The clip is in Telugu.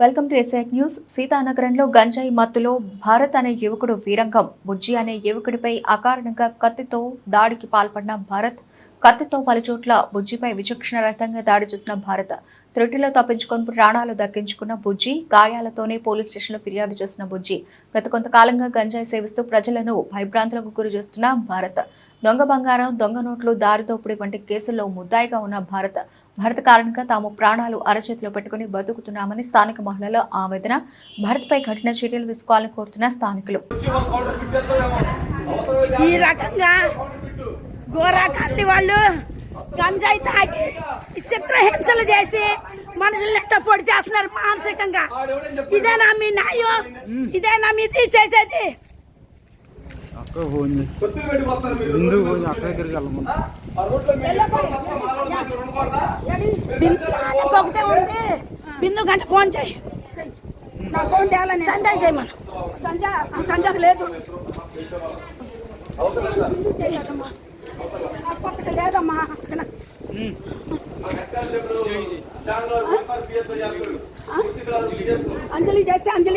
Welcome to SIT news. సీతానగరంలో గంజాయి మత్తులో భారత్ అనే యువకుడు వీరంగం. బుజ్జి అనే యువకుడిపై అకారణంగా కత్తితో దాడికి పాల్పడిన భారత్ కత్తితో పలుచోట్ల బుజ్జిపై విచక్షణ రహితంగా దాడి చేసిన భారత. త్రుటిలో తప్పించుకొని ప్రాణాలు దక్కించుకున్న బుజ్జి గాయాలతోనే పోలీస్ స్టేషన్లో ఫిర్యాదు చేసిన బుజ్జి. గత కొంతకాలంగా గంజాయి సేవిస్తూ ప్రజలను భయభ్రాంతులకు గురి చేస్తున్న భారత్. దొంగ బంగారం దొంగ నోట్లు దారిదోపిడీ వంటి కేసుల్లో ముద్దాయిగా ఉన్న భారత్. భరత్ కారణంగా తాము ప్రాణాలు అరచేతిలో పెట్టుకుని బతుకుతున్నామని స్థానిక మహిళల ఆవేదన. భరత్పై కఠిన చర్యలు తీసుకోవాలని కోరుతున్న స్థానికులు. ఈ రకంగా గోరా కల్లి వాళ్ళు గంజాయి తాగి ఈ చిత్రహింసలు చేసి మనుషుల్ని ఎట్ట పొడి చేస్తున్నారు మానసికంగా. ఇదేనా మీ న్యాయం? ఇదేనా మీ తీసేసేది బిందు గంట ఫోన్ చేయి. నా ఫోన్ చేయాలని సంజయ్ చేయమను. సంజయ్ సంజయ్ లేదు. అంజలి చేస్తే అంజలి